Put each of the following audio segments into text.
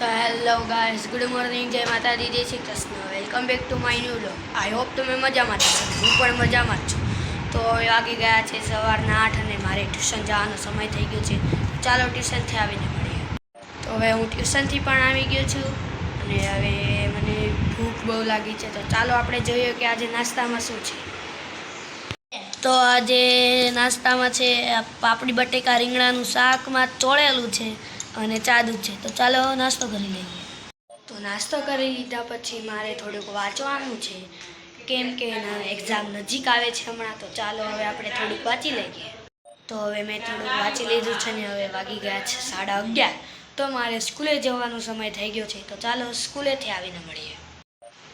તો hello guys, good morning, જય માતાજી, જય Shri Krishna. Welcome back to my new vlog I hope તમે મજામાં છો. હું પણ મજામાં જ છું. તો હવે વાગી ગયા છે સવારના આઠ અને મારે ટ્યુશન જવાનો સમય થઈ ગયો છે. ચાલો ટ્યુશનથી આવીને મળીએ. તો હવે હું ટ્યુશનથી પણ આવી ગયો છું અને હવે મને ભૂખ બહુ લાગી છે. તો ચાલો આપણે જોઈએ કે આજે નાસ્તામાં શું છે. તો આજે નાસ્તામાં છે, પાપડી બટેકા રીંગણાનું શાકમાં ચોળેલું છે. અને ચા દૂધ છે. તો ચાલો નાસ્તો કરી લઈએ. તો નાસ્તો કરી લીધા પછી મારે થોડુંક વાંચવાનું છે. કેમ કે એક્ઝામ નજીક આવે છે હમણાં, તો ચાલો હવે આપણે થોડુંક વાંચી લઈએ. તો હવે મેં થોડુંક વાંચી લીધું છે ને હવે વાગી ગયા છે સાડા અગિયાર. તો મારે સ્કૂલે જવાનો સમય થઈ ગયો છે. તો ચાલો સ્કૂલેથી આવીને મળીએ.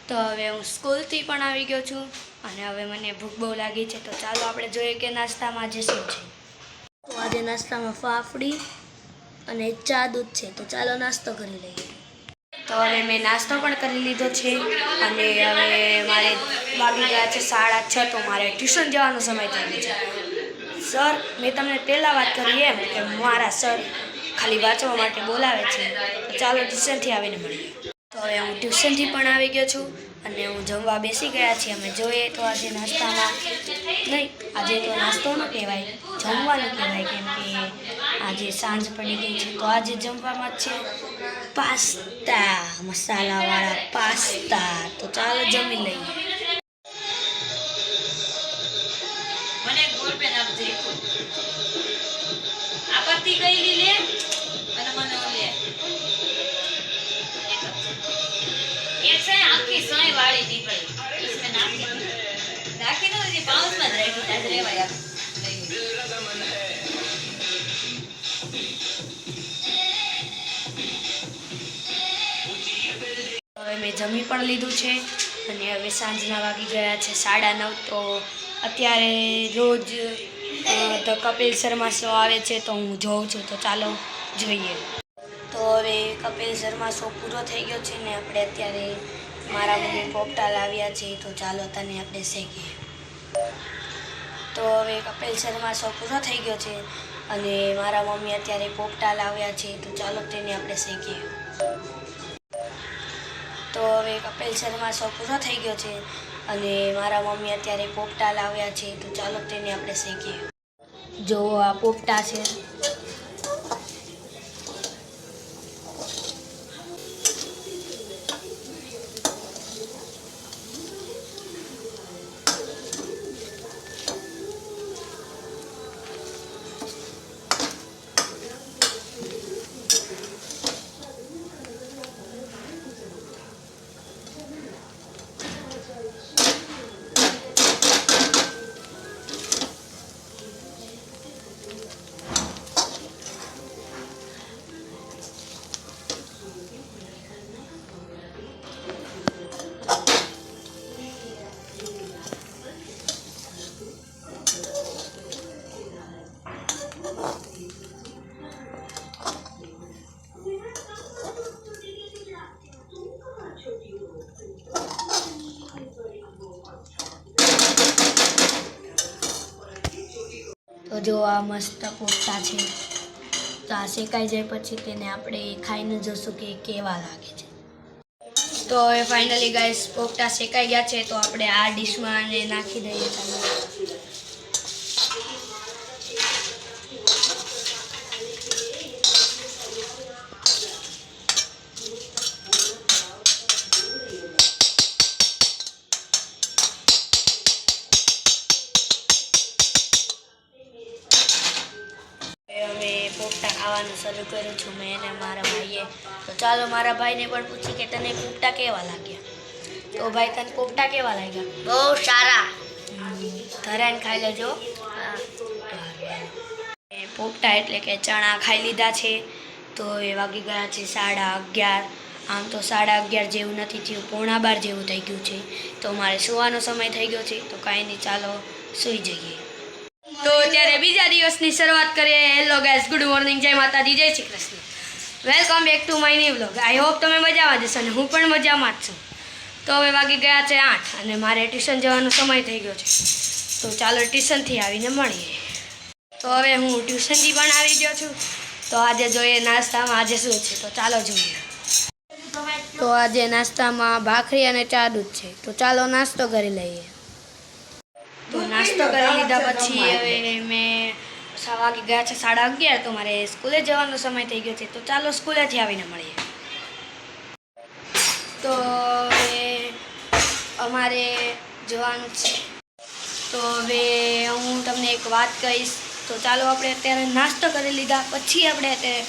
તો હવે હું સ્કૂલથી પણ આવી ગયો છું અને હવે મને ભૂખ બહુ લાગી છે. તો ચાલો આપણે જોઈએ કે નાસ્તામાં આજે શું છે. તો આજે નાસ્તામાં ફાફડી અને ચા દૂધ છે, તો ચાલો નાસ્તો કરી લઈએ. તો હવે મેં નાસ્તો પણ કરી લીધો છે અને હવે મારે વાગી ગયા છે સાડા છ, તો મારે ટ્યુશન જવાનો સમય થઈ ગયો છે. સર, મેં તમને પહેલાં વાત કરી એમ કે મારા સર ખાલી વાંચવા માટે બોલાવે છે. તો ચાલો ટ્યુશનથી આવીને મળીએ. તો હવે હું ટ્યુશનથી પણ આવી ગયો છું અને હું જમવા બેસી ગયા છીએ. અમે જોઈએ તો આજે નાસ્તામાં નહીં, આજે તો નાસ્તો ન કહેવાય, જમવાનું કહેવાય કેમ કે આજે સાંજ પડી ગઈ છે, તો આજે જમવામાં છે પાસ્તા, મસાલાવાળા પાસ્તા, તો ચાલો જમી લઈએ. બોલ પેન રાખી. હવે મેં જમી પણ લીધું છે અને હવે સાંજના વાગી ગયા છે સાડા નવ, તો અત્યારે રોજ તો કપિલ શર્મા શો આવે છે તો હું જોઉં છું, તો ચાલો જોઈએ તો હવે કપિલ શર્મા શો પૂરો થઈ ગયો છે ને આપણે અત્યારે મારા મમ્મી પોપટા લાવ્યા છે, તો ચાલો તને આપણે શેકીએ તો હવે કપિલ શર્મા શો પૂરો થઈ ગયો છે અને મારા મમ્મી અત્યારે પોપટા લાવ્યા છે, તો ચાલો તેને આપણે શીખીએ. તો હવે કપિલ શર્મા શો પૂરો થઈ ગયો છે અને મારા મમ્મી અત્યારે પોપટા લાવ્યા છે, તો ચાલો તેને આપણે શીખીએ. જો આ પોપટા છે. તો જો આ મસ્ત કોફતા છે, તો આ શેકાઈ જાય પછી તેને આપણે ખાઈને જોશું કે કેવા લાગે છે. તો હવે ફાઇનલી ગાઈસ કોફતા શેકાઈ ગયા છે, તો આપણે આ ડીશમાં નાખી દઈએ ચાલો. પોપટા ખાવાનું શરૂ કર્યું છું મેં અને મારા ભાઈએ. તો ચાલો મારા ભાઈને પણ પૂછી કે તને પોપટા કેવા લાગ્યા? તો ભાઈ તને પોપટા કેવા લાગ્યા? બહુ સારા. ધરાઈને ખાઈ લેજો. પોપટા એટલે કે ચણા ખાઈ લીધા છે. તો એ વાગી ગયા છે સાડા અગિયાર. આમ તો સાડા અગિયાર જેવું નથી થયું પોણા બાર જેવું થઈ ગયું છે. તો મારે સુવાનો સમય થઈ ગયો છે. તો કાંઈ નહીં ચાલો સૂઈ જઈએ. તો અત્યારે બીજા દિવસની શરૂઆત કરીએ. હેલો ગાઈસ ગુડ મોર્નિંગ જય માતાજી, જય Shri Krishna. Welcome back to my new blog I hope તમે મજામાં જશો અને હું પણ મજામાં જ છું. તો હવે વાગી ગયા છે આઠ અને મારે ટ્યુશન જવાનો સમય થઈ ગયો છે. તો ચાલો ટ્યુશનથી આવીને મળીએ. તો હવે હું ટ્યુશનથી પણ આવી ગયો છું. તો આજે જોઈએ નાસ્તામાં આજે શું છે? તો ચાલો જોઈએ. તો આજે નાસ્તામાં ભાખરી અને ચા દૂધ છે. તો ચાલો નાસ્તો કરી લઈએ. નાસ્તો કરી લીધા પછી હવે મેં વાગી ગયા છે સાડા અગિયાર તો મારે સ્કૂલે જવાનો સમય થઈ ગયો છે. તો ચાલો સ્કૂલેથી આવીને મળીએ. તો હવે અમારે જવાનું છે. તો હવે હું તમને એક વાત કહીશ. તો ચાલો આપણે અત્યારે નાસ્તો કરી લીધા પછી આપણે અત્યારે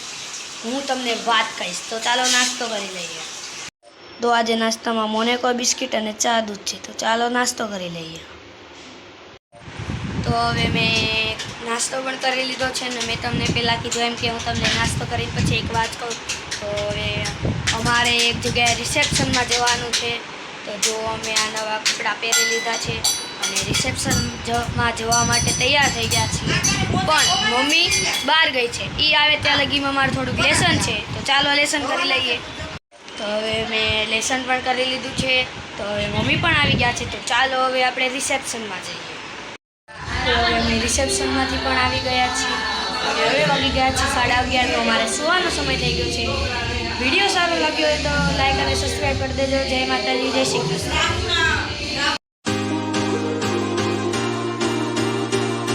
હું તમને વાત કહીશ. તો ચાલો નાસ્તો કરી લઈએ. તો આજે નાસ્તામાં મોનેકો બિસ્કિટ અને ચા દૂધ છે. તો ચાલો નાસ્તો કરી લઈએ. તો હવે મેં નાસ્તો પણ કરી લીધો છે ને મેં તમને પહેલાં કીધું એમ કે હું તમને નાસ્તો કરી પછી એક વાત કહું. તો હવે અમારે એક જગ્યાએ રિસેપ્શનમાં જવાનું છે. તો જો અમે આ નવા કપડાં પહેરી લીધા છે અને રિસેપ્શનમાં જવા માટે તૈયાર થઈ ગયા છીએ. પણ મમ્મી બહાર ગઈ છે. એ આવે ત્યાં લગીમાં મારું થોડુંક લેસન છે. તો ચાલો લેસન કરી લઈએ. તો હવે મેં લેસન પણ કરી લીધું છે. તો હવે મમ્મી પણ આવી ગયા છે. તો ચાલો હવે આપણે રિસેપ્શનમાં જઈએ. તો હવે અમે રિસેપ્શનમાંથી પણ આવી ગયા છીએ. હવે વાગી ગયા છે સાડા અગિયાર, તો અમારે સુવાનો સમય થઈ ગયો છે. વીડિયો સારો લાગ્યો હોય તો લાઈક અને સબસ્ક્રાઈબ કરી દેજો. જય માતાજી, જય શ્રી કૃષ્ણ.